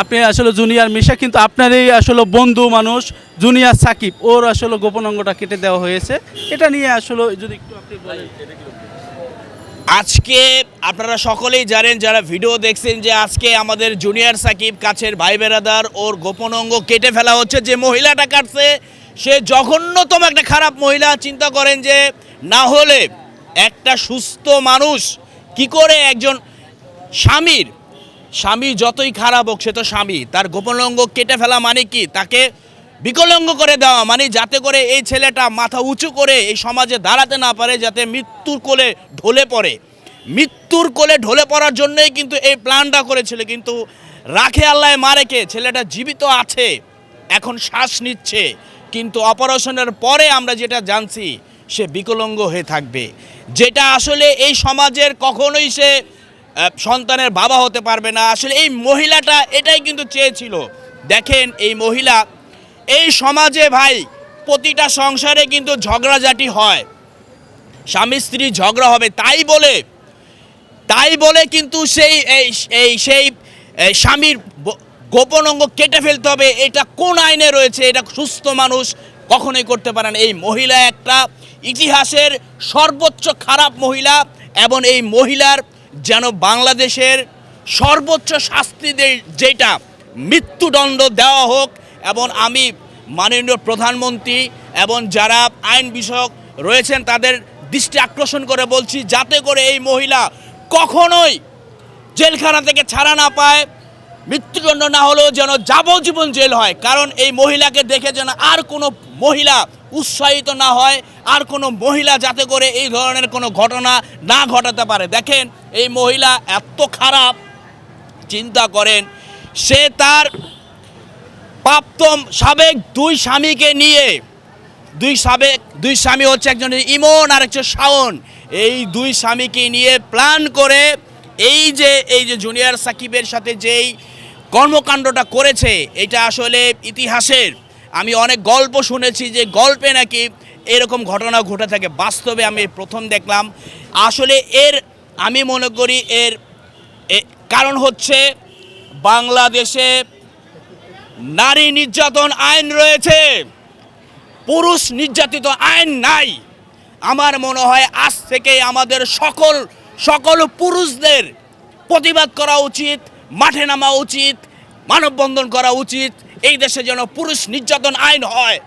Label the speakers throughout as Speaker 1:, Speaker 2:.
Speaker 1: আপনি আসলে জুনিয়র মিশা, কিন্তু আপনারই আসলে বন্ধু মানুষ, জুনিয়র সাকিব। ওর আসলে গোপন অঙ্গটা কেটে দেওয়া হয়েছে। এটা নিয়ে আসলে যদি একটু আপনি বলেন।
Speaker 2: আজকে আপনারা সকলেই জানেন, যারা ভিডিও দেখছেন, যে আজকে আমাদের জুনিয়র সাকিব, কাছের ভাই বেরাদার, ওর গোপন অঙ্গ কেটে ফেলা হচ্ছে। যে মহিলাটা কাটছে, সে জঘন্যতম একটা খারাপ মহিলা। চিন্তা করেন যে, না হলে একটা সুস্থ মানুষ কি করে একজন স্বামীর স্বামী যতই খারাপ হোক, সে তো স্বামী। তার গোপন অঙ্গ কেটে ফেলা মানে কি? তাকে বিকলঙ্গ করে দেওয়া মানে যাতে করে এই ছেলেটা মাথা উঁচু করে এই সমাজে দাঁড়াতে না পারে, যাতে মৃত্যুর কোলে ঢলে পড়ে। মৃত্যুর কোলে ঢলে পড়ার জন্যই কিন্তু এই প্ল্যানটা করেছিল, কিন্তু রাখে আল্লাহ মারেকে ছেলেটা জীবিত আছে, এখন শ্বাস নিচ্ছে। কিন্তু অপারেশনের পরে আমরা যেটা জানছি, সে বিকলঙ্গ হয়ে থাকবে। যেটা আসলে এই সমাজের কখনোই সে সন্তানের বাবা হতে পারবে না। আসলে এই মহিলাটা এটাই কিন্তু চেয়েছিল। দেখেন এই মহিলা, এই সমাজে ভাই প্রতিটা সংসারে কিন্তু ঝগড়াঝাটি হয়। স্বামী স্ত্রী ঝগড়া হবে তাই বলে তাই বলে কিন্তু সেই, এই সেই স্বামীর গোপন অঙ্গ কেটে ফেলতে হবে। এটা কোন আইনে রয়েছে? এটা সুস্থ মানুষ কখনোই করতে পারে না। এই মহিলা একটা ইতিহাসের সর্বোচ্চ খারাপ মহিলা, এবং এই মহিলার যেন বাংলাদেশের সর্বোচ্চ শাস্তি যেটা মৃত্যুদণ্ড দেওয়া হোক এবং আমি মাননীয় প্রধানমন্ত্রী এবং যারা আইন বিষয়ক রয়েছেন তাদের দৃষ্টি আকর্ষণ করে বলছি, যাতে করে এই মহিলা কখনোই জেলখানা থেকে ছাড়া না পায়। মৃত্যুদণ্ড না হলেও যেন যাবজ্জীবন জেল হয়। কারণ এই মহিলাকে দেখে যেন আর কোনো মহিলা উৎসাহিত না হয়, আর কোনো মহিলা যাতে করে এই ধরনের কোনো ঘটনা না ঘটাতে পারে। দেখেন, এই মহিলা এত খারাপ, চিন্তা করেন, সে তার প্রাপ্তম সাবেক দুই স্বামীকে নিয়ে, দুই সাবেক, দুই স্বামী হচ্ছে একজন ইমন আর একজন শাওন। এই দুই স্বামীকে নিয়ে প্ল্যান করে এই যে এই যে জুনিয়র সাকিবের সাথে যেই কর্মকাণ্ডটা করেছে, এটা আসলে ইতিহাসের। আমি অনেক গল্প শুনেছি যে গল্পে নাকি এরকম ঘটনা ঘটে থাকে। বাস্তবে আমি প্রথম দেখলাম। আসলে এর, আমি মনে করি এর কারণ হচ্ছে বাংলাদেশে নারী নির্যাতন আইন রয়েছে। পুরুষ নির্যাতিত আইন নাই। আমার মনে হয় আজ থেকে আমাদের সকল সকল পুরুষদের প্রতিবাদ করা উচিত। মাঠে নামা উচিত, মানববন্ধন করা উচিত, এই দেশে যেন পুরুষ নির্যাতন আইন হয়।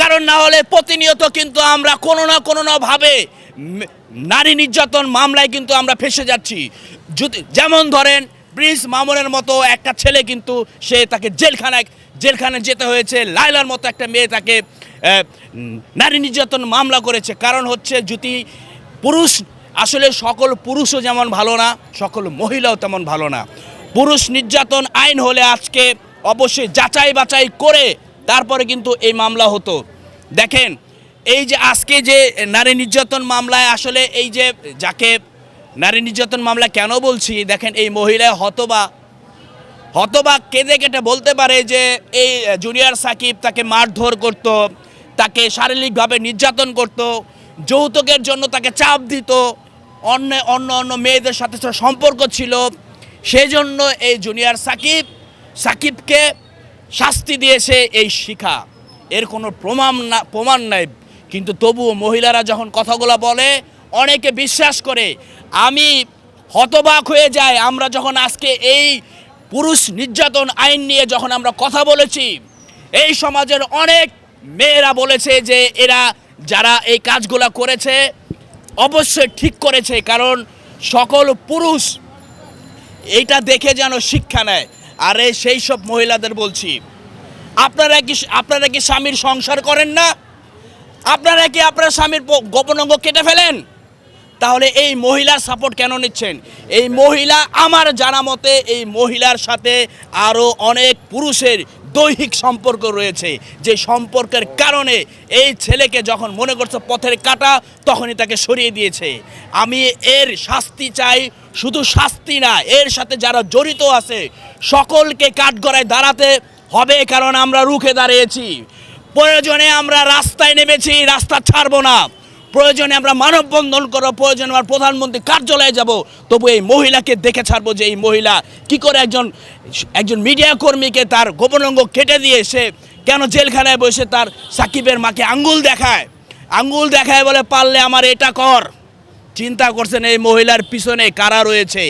Speaker 2: কারণ না হলে প্রতিনিয়ত কিন্তু আমরা কোনো না কোনো না ভাবে নারী নির্যাতন মামলায় কিন্তু আমরা ফেসে যাচ্ছি। যদি যেমন ধরেন, প্রিন্স মামুনের মতো একটা ছেলে কিন্তু সে তাকে জেলখানায় জেলখানায় যেতে হয়েছে লাইলার মতো একটা মেয়ে তাকে নারী নির্যাতন মামলা করেছে। কারণ হচ্ছে যদি পুরুষ, আসলে সকল পুরুষও যেমন ভালো না, সকল মহিলাও তেমন ভালো না। পুরুষ নির্যাতন আইন হলে আজকে অবশ্যই যাচাই বাছাই করে তারপরে কিন্তু এই মামলা হতো। দেখেন, এই যে আজকে যে নারী নির্যাতন মামলায় আসলে এই যে যাকে নারী নির্যাতন মামলা কেন বলছি, দেখেন এই মহিলা হতবা হতবাক কেঁদে কেটে বলতে পারে যে এই জুনিয়র সাকিব তাকে মারধর করত, তাকে শারীরিকভাবে নির্যাতন করত, যৌতুকের জন্য তাকে চাপ দিত, অন্য অন্য অন্য মেয়েদের সাথে সম্পর্ক ছিল সেই জন্য এই জুনিয়র সাকিব, সাকিবকে শাস্তি দিয়েছে এই শিখা। এর কোনো প্রমাণ না, প্রমাণ নাই। কিন্তু তবুও মহিলারা যখন কথাগুলো বলে, অনেকে বিশ্বাস করে, আমি হতবাক হয়ে যায় আমরা যখন আজকে এই পুরুষ নির্যাতন আইন নিয়ে যখন আমরা কথা বলেছি, এই সমাজের অনেক মেয়েরা বলেছে যে এরা যারা এই কাজগুলো করেছে, অবশ্যই ঠিক করেছে, কারণ সকল পুরুষ এইটা দেখে যেন শিক্ষা নেয়। আর সেই সব মহিলাদের বলছি, আপনারা কি আপনারা কি স্বামীর সংসার করেন না? আপনারা কি আপনার স্বামীর গোপন অঙ্গ কেটে ফেলেন? তাহলে এই মহিলার সাপোর্ট কেন নিচ্ছেন? এই মহিলা আমার জানা মতে এই মহিলার সাথে আরও অনেক পুরুষের দৈহিক সম্পর্ক রয়েছে। যে সম্পর্কের কারণে এই ছেলেকে যখন মনে করছে পথের কাটা, তখনই তাকে সরিয়ে দিয়েছে। আমি এর শাস্তি চাই শুধু শাস্তি না, এর সাথে যারা জড়িত আছে, সকলকে কাঠগড়ায় দাঁড়াতে হবে কারণ আমরা রুখে দাঁড়িয়েছি। প্রয়োজনে আমরা রাস্তায় নেমেছি, রাস্তা ছাড়বো না। প্রয়োজনে আমরা মানববন্ধন করব প্রয়োজনে আমরা প্রধানমন্ত্রী কার্যালয়ে যাব। তবু এই মহিলাকে দেখে ছাড়বো যে এই মহিলা কি করে একজন একজন মিডিয়া কর্মীকে তার গোপনাঙ্গ কেটে দিয়ে সে কেন জেলখানায় বসে তার সাকিবের মাকে আঙ্গুল দেখায়? আঙ্গুল দেখায় বলে, পারলে আমার এটা কর। চিন্তা করছেন এই মহিলার পিছনে কারা রয়েছে?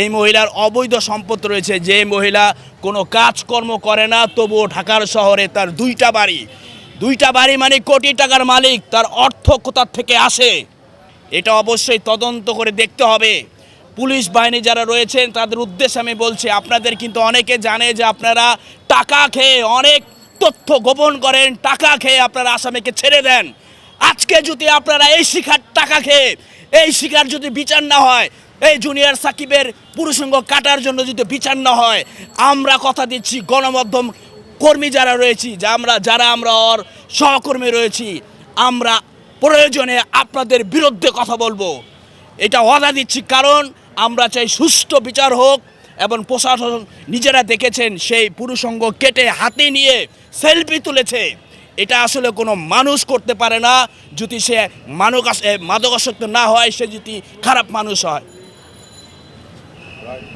Speaker 2: এই মহিলার অবৈধ সম্পদ রয়েছে। যে মহিলা কোনো কাজকর্ম করে না, তবুও ঢাকার শহরে তার দুইটা বাড়ি। দুইটা বাড়ি মানে কোটি টাকার মালিক, তার অর্থ কোথার থেকে আসে? এটা অবশ্যই তদন্ত করে দেখতে হবে। পুলিশ বাহিনী যারা রয়েছেন, তাদের উদ্দেশ্যে আমি বলছি, আপনাদের কিন্তু অনেকে জানে যে আপনারা টাকা খেয়ে অনেক তথ্য গোপন করেন, টাকা খেয়ে আপনারা আসামিকে ছেড়ে দেন। আজকে যদি আপনারা এই শিখার টাকা খেয়ে, এই শিকার যদি বিচার না হয়, এই জুনিয়র সাকিবের পুরুষঙ্গ কাটার জন্য যদি বিচার না হয়, আমরা কথা দিচ্ছি গণমাধ্যম কর্মী যারা রয়েছি, যা আমরা, যারা আমরা ওর সহকর্মী রয়েছি, আমরা প্রয়োজনে আপনাদের বিরুদ্ধে কথা বলব। এটা ওয়াদা দিচ্ছি, কারণ আমরা চাই সুষ্ঠু বিচার হোক এবং প্রশাসন নিজেরা দেখেছেন সেই পুরুষঙ্গ কেটে হাতে নিয়ে সেলফি তুলেছে। এটা আসলে কোনো মানুষ করতে পারে না। যদি সে মানকাস মাদকাসক্ত না হয়, সে যদি খারাপ মানুষ হয়।